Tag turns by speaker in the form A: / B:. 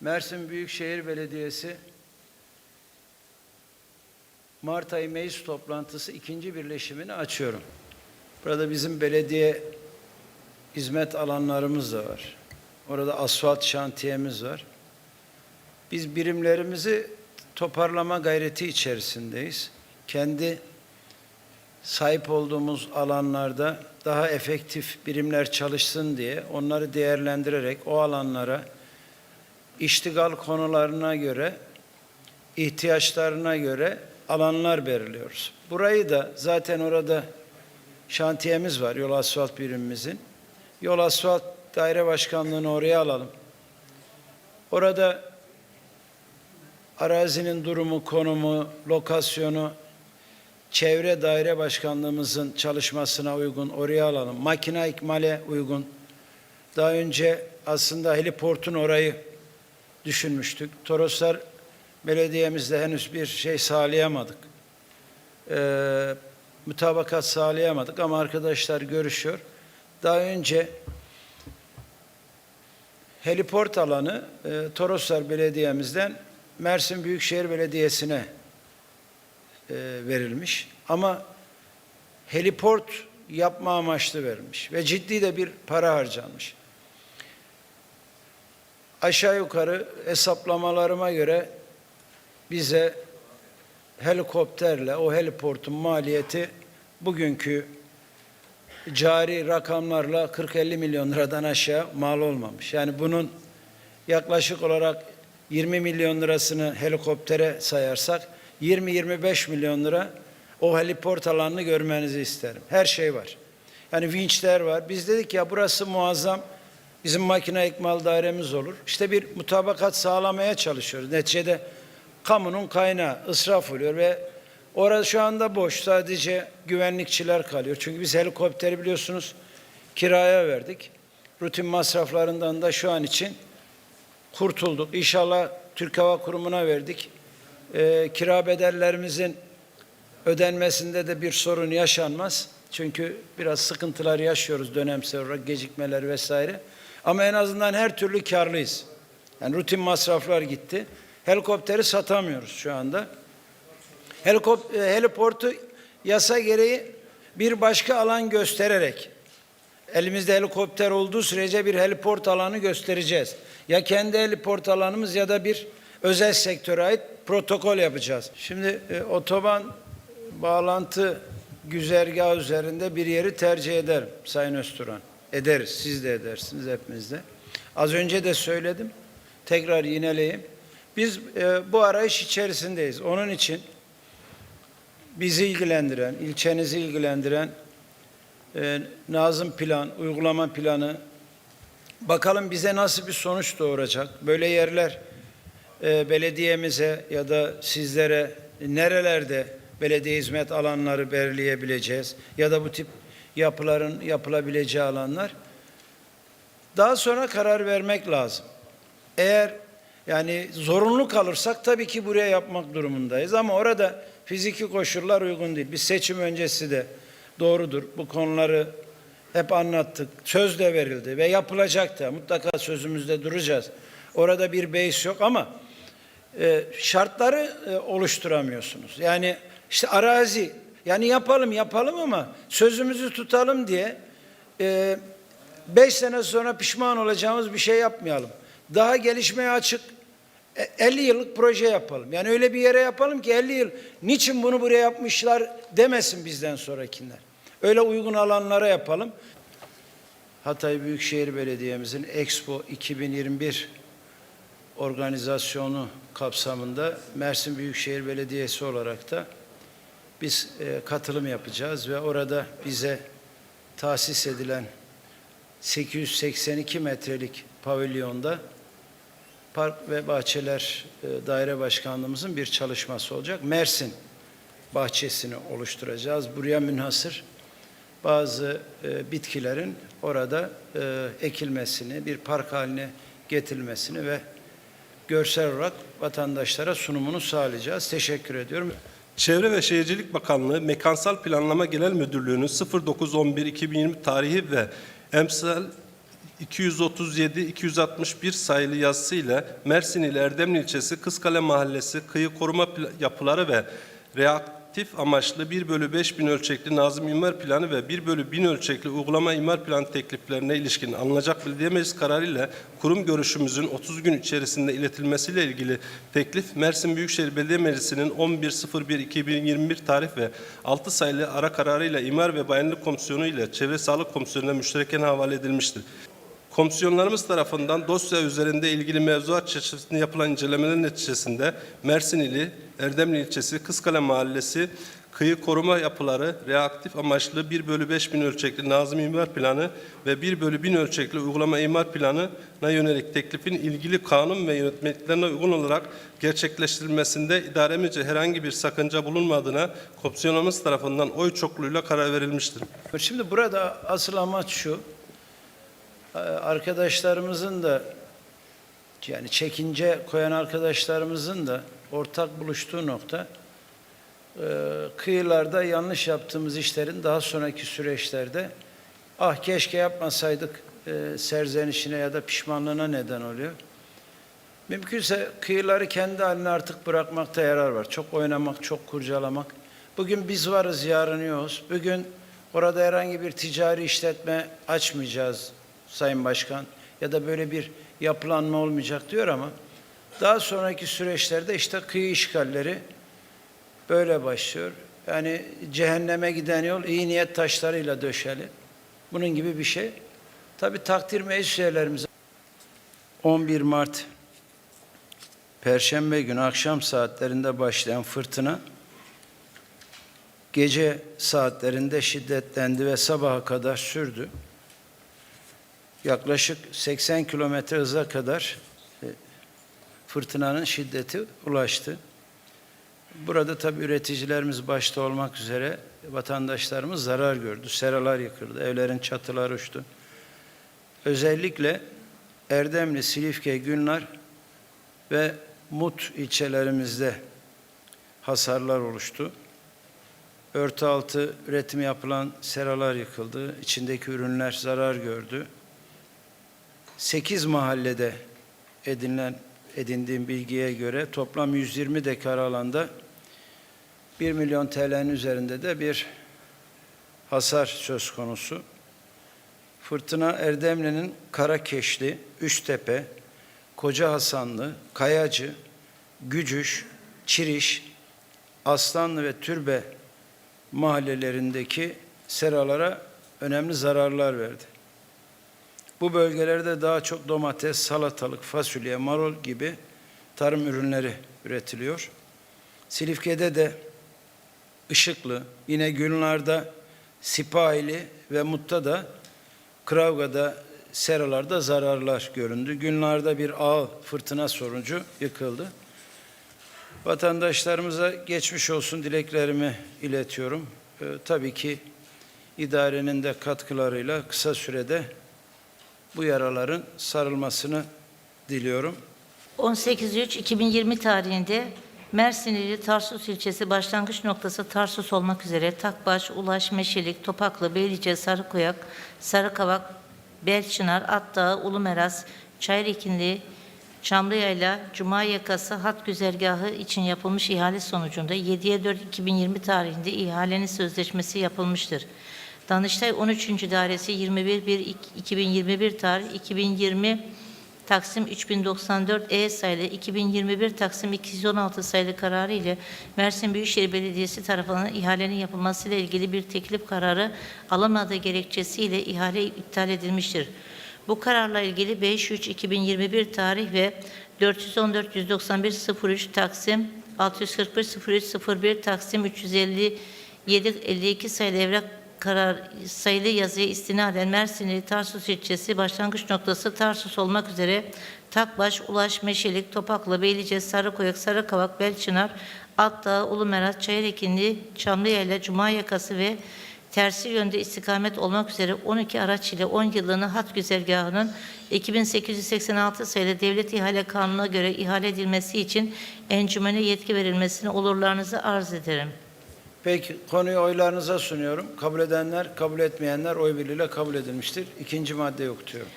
A: Mersin Büyükşehir Belediyesi Mart ayı meclis toplantısı ikinci birleşimini açıyorum. Burada bizim belediye hizmet alanlarımız da var. Orada asfalt şantiyemiz var. Biz birimlerimizi toparlama gayreti içerisindeyiz. Kendi sahip olduğumuz alanlarda daha efektif birimler çalışsın diye onları değerlendirerek o alanlara iştigal konularına göre ihtiyaçlarına göre alanlar belirliyoruz. Burayı da zaten orada şantiyemiz var yol asfalt birimimizin. Yol asfalt daire başkanlığını oraya alalım. Orada arazinin durumu, konumu, lokasyonu çevre daire başkanlığımızın çalışmasına uygun oraya alalım. Makine ikmale uygun. Daha önce aslında heliportun orayı düşünmüştük. Toroslar belediyemizde henüz bir şey sağlayamadık. Ee, mütabakat sağlayamadık ama arkadaşlar görüşüyor. Daha önce heliport alanı e, Toroslar Belediye'mizden Mersin Büyükşehir Belediyesi'ne e, verilmiş. Ama heliport yapma amaçlı verilmiş ve ciddi de bir para harcanmış. Aşağı yukarı hesaplamalarıma göre bize helikopterle o heliportun maliyeti bugünkü cari rakamlarla 40-50 milyon liradan aşağı mal olmamış. Yani bunun yaklaşık olarak 20 milyon lirasını helikoptere sayarsak 20-25 milyon lira o heliport alanını görmenizi isterim. Her şey var. Yani vinçler var. Biz dedik ya burası muazzam. Bizim makine ikmal dairemiz olur. İşte bir mutabakat sağlamaya çalışıyoruz. Neticede kamunun kaynağı ısraf oluyor ve orası şu anda boş. Sadece güvenlikçiler kalıyor. Çünkü biz helikopteri biliyorsunuz kiraya verdik. Rutin masraflarından da şu an için kurtulduk. İnşallah Türk Hava Kurumu'na verdik. Ee, kira bedellerimizin ödenmesinde de bir sorun yaşanmaz. Çünkü biraz sıkıntılar yaşıyoruz dönemsel olarak gecikmeler vesaire. Ama en azından her türlü karlıyız. Yani rutin masraflar gitti. Helikopteri satamıyoruz şu anda. Helikop e, heliportu yasa gereği bir başka alan göstererek elimizde helikopter olduğu sürece bir heliport alanı göstereceğiz. Ya kendi heliport alanımız ya da bir özel sektöre ait protokol yapacağız. Şimdi e, otoban bağlantı güzergahı üzerinde bir yeri tercih ederim Sayın Özturan. Ederiz. Siz de edersiniz hepimiz de. Az önce de söyledim. Tekrar yineleyeyim. Biz e, bu arayış içerisindeyiz. Onun için bizi ilgilendiren, ilçenizi ilgilendiren e, Nazım plan, uygulama planı bakalım bize nasıl bir sonuç doğuracak. Böyle yerler e, belediyemize ya da sizlere nerelerde belediye hizmet alanları belirleyebileceğiz ya da bu tip yapıların yapılabileceği alanlar. Daha sonra karar vermek lazım. Eğer yani zorunlu kalırsak tabii ki buraya yapmak durumundayız ama orada fiziki koşullar uygun değil. Biz seçim öncesi de doğrudur. Bu konuları hep anlattık. Söz de verildi ve yapılacak da mutlaka sözümüzde duracağız. Orada bir beis yok ama e, şartları e, oluşturamıyorsunuz. Yani işte arazi yani yapalım yapalım ama sözümüzü tutalım diye e, beş sene sonra pişman olacağımız bir şey yapmayalım. Daha gelişmeye açık e, 50 yıllık proje yapalım. Yani öyle bir yere yapalım ki 50 yıl niçin bunu buraya yapmışlar demesin bizden sonrakiler. Öyle uygun alanlara yapalım. Hatay Büyükşehir Belediye'mizin Expo 2021 organizasyonu kapsamında Mersin Büyükşehir Belediyesi olarak da biz e, katılım yapacağız ve orada bize tahsis edilen 882 metrelik pavilyonda Park ve Bahçeler e, Daire Başkanlığımızın bir çalışması olacak. Mersin bahçesini oluşturacağız. Buraya münhasır bazı e, bitkilerin orada e, ekilmesini, bir park haline getirilmesini ve görsel olarak vatandaşlara sunumunu sağlayacağız. Teşekkür ediyorum.
B: Çevre ve Şehircilik Bakanlığı Mekansal Planlama Genel Müdürlüğü'nün 09.11.2020 tarihi ve emsal 237-261 sayılı yazısıyla Mersin ili Erdemli ilçesi Kızkale Mahallesi kıyı koruma yapıları ve reaktif amaçlı 1 bölü 5 bin ölçekli Nazım İmar Planı ve 1 bölü 1000 ölçekli uygulama imar planı tekliflerine ilişkin alınacak belediye meclis kararı ile kurum görüşümüzün 30 gün içerisinde iletilmesiyle ilgili teklif Mersin Büyükşehir Belediye Meclisi'nin 11.01.2021 tarih ve 6 sayılı ara kararıyla İmar ve Bayanlık Komisyonu ile Çevre Sağlık Komisyonu'na müştereken havale edilmiştir. Komisyonlarımız tarafından dosya üzerinde ilgili mevzuat çerçevesinde yapılan incelemeler neticesinde Mersin ili Erdemli ilçesi Kızkale Mahallesi kıyı koruma yapıları reaktif amaçlı 1 bölü 5 bin ölçekli Nazım İmar Planı ve 1 bölü 1000 ölçekli uygulama imar planına yönelik teklifin ilgili kanun ve yönetmeliklerine uygun olarak gerçekleştirilmesinde idaremizce herhangi bir sakınca bulunmadığına komisyonumuz tarafından oy çokluğuyla karar verilmiştir.
A: Şimdi burada asıl amaç şu, arkadaşlarımızın da yani çekince koyan arkadaşlarımızın da ortak buluştuğu nokta e, kıyılarda yanlış yaptığımız işlerin daha sonraki süreçlerde ah keşke yapmasaydık e, serzenişine ya da pişmanlığına neden oluyor. Mümkünse kıyıları kendi haline artık bırakmakta yarar var. Çok oynamak, çok kurcalamak. Bugün biz varız, yarın yokuz. Bugün orada herhangi bir ticari işletme açmayacağız Sayın Başkan ya da böyle bir yapılanma olmayacak diyor ama daha sonraki süreçlerde işte kıyı işgalleri böyle başlıyor. Yani cehenneme giden yol iyi niyet taşlarıyla döşeli. Bunun gibi bir şey. Tabii takdir meclis üyelerimize 11 Mart Perşembe günü akşam saatlerinde başlayan fırtına gece saatlerinde şiddetlendi ve sabaha kadar sürdü. Yaklaşık 80 kilometre hıza kadar e, fırtınanın şiddeti ulaştı. Burada tabii üreticilerimiz başta olmak üzere vatandaşlarımız zarar gördü. Seralar yıkıldı, evlerin çatıları uçtu. Özellikle Erdemli, Silifke, Günlar ve Mut ilçelerimizde hasarlar oluştu. Örtü altı üretimi yapılan seralar yıkıldı. İçindeki ürünler zarar gördü. 8 mahallede edinilen edindiğim bilgiye göre toplam 120 dekar alanda 1 milyon TL'nin üzerinde de bir hasar söz konusu. Fırtına Erdemli'nin Karakeşli, Üstepe, Koca Hasanlı, Kayacı, Gücüş, Çiriş, Aslanlı ve Türbe mahallelerindeki seralara önemli zararlar verdi. Bu bölgelerde daha çok domates, salatalık, fasulye, marul gibi tarım ürünleri üretiliyor. Silifke'de de Işıklı, yine Gülnar'da Sipahili ve Mut'ta da Kravga'da seralarda zararlar göründü. Günlerde bir ağ fırtına sonucu yıkıldı. Vatandaşlarımıza geçmiş olsun dileklerimi iletiyorum. Ee, tabii ki idarenin de katkılarıyla kısa sürede bu yaraların sarılmasını diliyorum.
C: 18.3.2020 tarihinde Mersin ili Tarsus ilçesi başlangıç noktası Tarsus olmak üzere Takbaş, Ulaş, Meşelik, Topaklı, Beylice, Sarıkoyak, Sarıkavak, Belçınar, Atdağı, Ulumeras, Çayrekinli, Çamlıyayla, Cuma Yakası hat güzergahı için yapılmış ihale sonucunda 7'ye 4 2020 tarihinde ihalenin sözleşmesi yapılmıştır. Danıştay 13. Dairesi 21.1.2021 tarih 2020 Taksim 3094 E sayılı 2021 Taksim 216 sayılı kararı ile Mersin Büyükşehir Belediyesi tarafından ihalenin yapılmasıyla ilgili bir teklif kararı alınmadığı gerekçesiyle ihale iptal edilmiştir. Bu kararla ilgili 5-3-2021 tarih ve 414-191-03 Taksim 641-03-01 Taksim 357-52 sayılı evrak karar sayılı yazıya istinaden Mersin ili Tarsus ilçesi başlangıç noktası Tarsus olmak üzere Takbaş, Ulaş, Meşelik, Topaklı, Beylice, Sarıkoyak, Sarıkavak, Belçınar, Altdağ, Ulumerat, Çayrekinli, Çamlıyayla, Cuma Yakası ve tersi yönde istikamet olmak üzere 12 araç ile 10 yıllığına hat güzergahının 2886 sayılı Devlet İhale Kanunu'na göre ihale edilmesi için encümene yetki verilmesini olurlarınızı arz ederim.
A: Peki konuyu oylarınıza sunuyorum. Kabul edenler, kabul etmeyenler oy birliğiyle kabul edilmiştir. İkinci maddeyi okutuyorum.